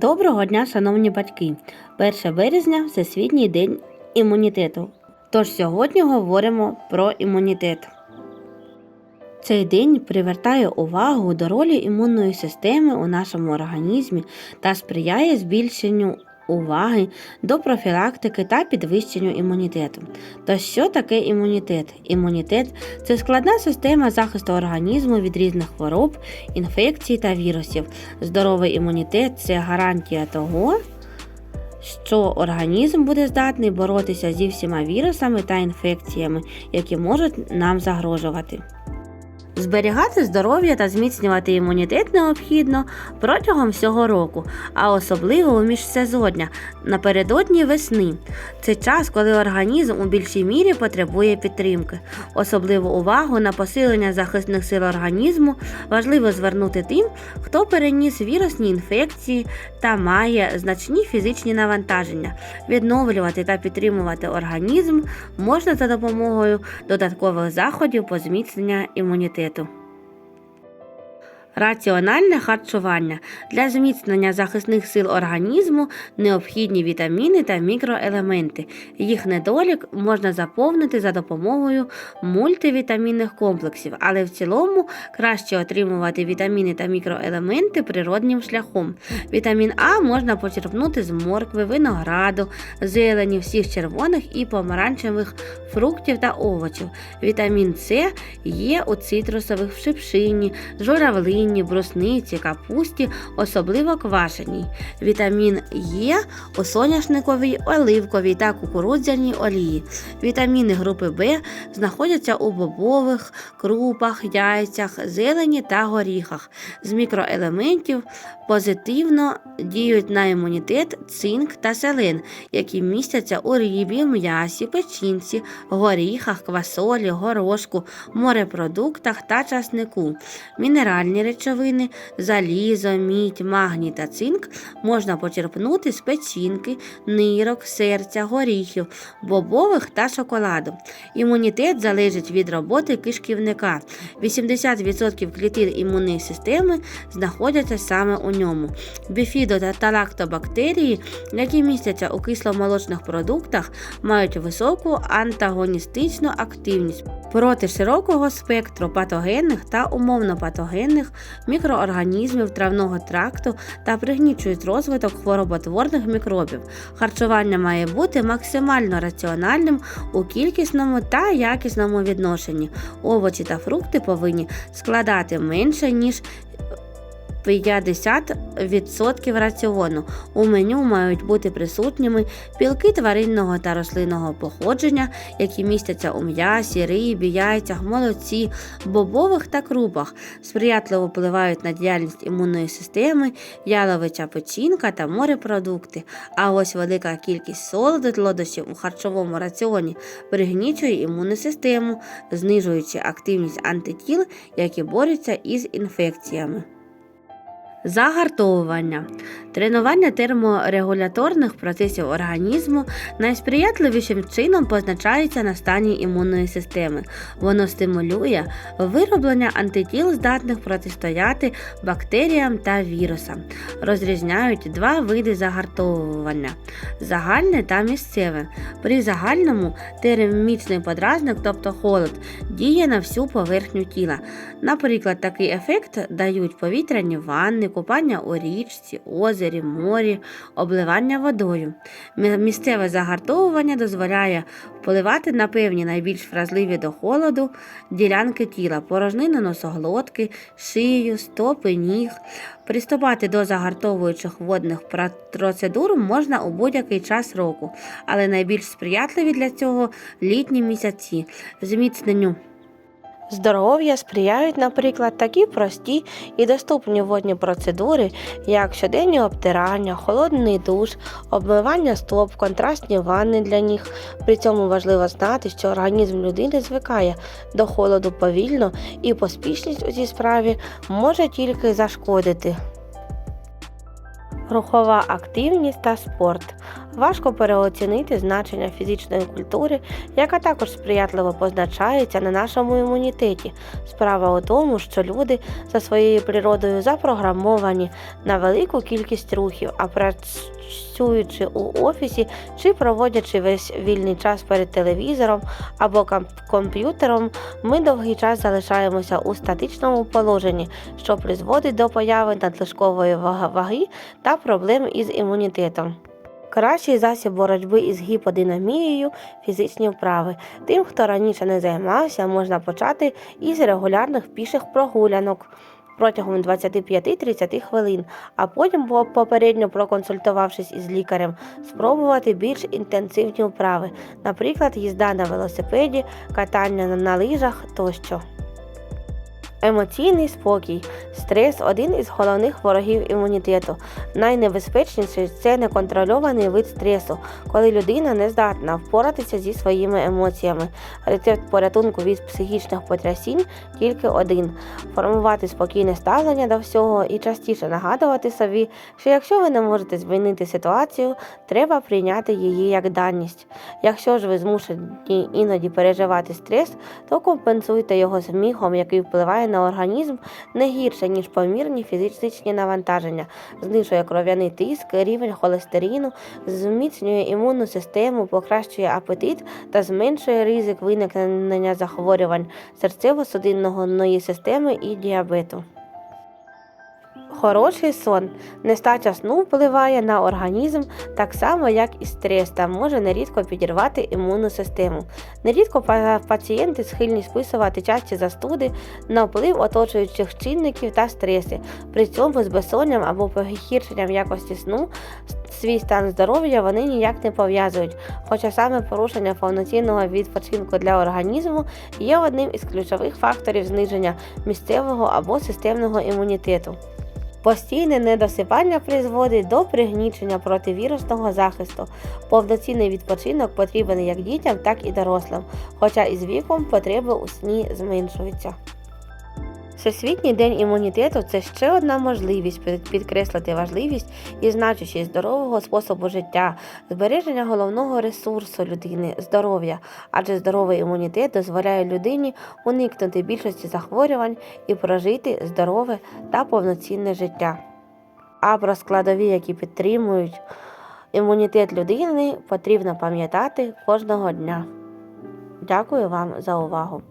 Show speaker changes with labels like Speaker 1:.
Speaker 1: Доброго дня, шановні батьки! 1 березня Всесвітній день імунітету. Тож сьогодні говоримо про імунітет. Цей день привертає увагу до ролі імунної системи у нашому організмі та сприяє збільшенню уваги до профілактики та підвищенню імунітету. То що таке імунітет? Імунітет це складна система захисту організму від різних хвороб, інфекцій та вірусів. Здоровий імунітет це гарантія того, що організм буде здатний боротися зі всіма вірусами та інфекціями, які можуть нам загрожувати. Зберігати здоров'я та зміцнювати імунітет необхідно протягом всього року, а особливо у міжсезоння напередодні весни. Це час, коли організм у більшій мірі потребує підтримки. Особливу увагу на посилення захисних сил організму важливо звернути тим, хто переніс вірусні інфекції та має значні фізичні навантаження. Відновлювати та підтримувати організм можна за допомогою додаткових заходів по зміцнення імунітету секрету. Раціональне харчування для зміцнення захисних сил організму необхідні вітаміни та мікроелементи. Їх недолік можна заповнити за допомогою мультивітамінних комплексів, але в цілому краще отримувати вітаміни та мікроелементи природнім шляхом. Вітамін А можна почерпнути з моркви, винограду, зелені, всіх червоних і помаранчевих фруктів та овочів. Вітамін С є у цитрусових в шипшині, журавлині, брусниці, капусті, особливо квашеній. Вітамін Е у соняшниковій, оливковій та кукурудзяній олії. Вітаміни групи В знаходяться у бобових, крупах, яйцях, зелені та горіхах. З мікроелементів позитивно діють на імунітет цинк та селен, які містяться у рибі, м'ясі, печінці, горіхах, квасолі, горошку, морепродуктах та часнику. Мінеральні речовини, залізо, мідь, магній та цинк можна почерпнути з печінки, нирок, серця, горіхів, бобових та шоколаду. Імунітет залежить від роботи кишківника. 80% клітин імунної системи знаходяться саме у ньому. Біфідо та лактобактерії, які містяться у кисломолочних продуктах, мають високу антагоністичну активність проти широкого спектру патогенних та умовно патогенних мікроорганізмів травного тракту та пригнічують розвиток хвороботворних мікробів. Харчування має бути максимально раціональним у кількісному та якісному відношенні. Овочі та фрукти повинні складати менше ніж 50% раціону. У меню мають бути присутніми білки тваринного та рослинного походження, які містяться у м'ясі, рибі, яйцях, молоці, бобових та крупах, сприятливо впливають на діяльність імунної системи, яловича печінка та морепродукти. А ось велика кількість солодощів у харчовому раціоні пригнічує імунну систему, знижуючи активність антитіл, які борються із інфекціями. Загартовування. Тренування терморегуляторних процесів організму найсприятливішим чином позначається на стані імунної системи. Воно стимулює вироблення антитіл, здатних протистояти бактеріям та вірусам. Розрізняють два види загартовування загальне та місцеве. При загальному термічний подразник, тобто холод, діє на всю поверхню тіла. Наприклад, такий ефект дають повітряні ванни, купання у річці, озері, морі, обливання водою. Місцеве загартовування дозволяє впливати на певні найбільш вразливі до холоду ділянки тіла, порожнину носоглотки, шию, стопи, ніг. Приступати до загартовуючих водних процедур можна у будь-який час року, але найбільш сприятливі для цього літні місяці. Зміцненню Здоров'я сприяють, наприклад, такі прості і доступні водні процедури, як щоденні обтирання, холодний душ, обмивання стоп, контрастні ванни для ніг. При цьому важливо знати, що організм людини звикає до холоду повільно і поспішність у цій справі може тільки зашкодити. Рухова активність та спорт. Важко переоцінити значення фізичної культури, яка також сприятливо позначається на нашому імунітеті. Справа у тому, що люди за своєю природою запрограмовані на велику кількість рухів, а працюючи у офісі чи проводячи весь вільний час перед телевізором або комп'ютером, ми довгий час залишаємося у статичному положенні, що призводить до появи надлишкової ваги та проблем із імунітетом. Кращий засіб боротьби із гіподинамією фізичні вправи. Тим, хто раніше не займався, можна почати із регулярних піших прогулянок протягом 25-30 хвилин, а потім, по- попередньо проконсультувавшись із лікарем, спробувати більш інтенсивні вправи, наприклад, їзда на велосипеді, катання на лижах тощо. Емоційний спокій. Стрес один із головних ворогів імунітету. Найнебезпечніший це неконтрольований вид стресу, коли людина не здатна впоратися зі своїми емоціями. Рецепт порятунку від психічних потрясінь тільки один: формувати спокійне ставлення до всього і частіше нагадувати собі, що якщо ви не можете змінити ситуацію, треба прийняти її як даність. Якщо ж ви змушені іноді переживати стрес, то компенсуйте його сміхом, який впливає на організм не гірше, ніж помірні фізичні навантаження, знижує кров'яний тиск, рівень холестерину, зміцнює імунну систему, покращує апетит та зменшує ризик виникнення захворювань серцево-судинної системи і діабету. Хороший сон. Нестача сну впливає на організм так само, як і стрес, та може нерідко підірвати імунну систему. Нерідко пацієнти схильні списувати часті застуди на вплив оточуючих чинників та стреси. При цьому з безсонням або погіршенням якості сну свій стан здоров'я вони ніяк не пов'язують. Хоча саме порушення повноцінного відпочинку для організму є одним із ключових факторів зниження місцевого або системного імунітету. Постійне недосипання призводить до пригнічення противірусного захисту. Повноцінний відпочинок потрібен як дітям, так і дорослим, хоча із віком потреби у сні зменшуються. Всесвітній день імунітету це ще одна можливість підкреслити важливість і значущість здорового способу життя, збереження головного ресурсу людини здоров'я, адже здоровий імунітет дозволяє людині уникнути більшості захворювань і прожити здорове та повноцінне життя. А про складові, які підтримують імунітет людини, потрібно пам'ятати кожного дня. Дякую вам за увагу!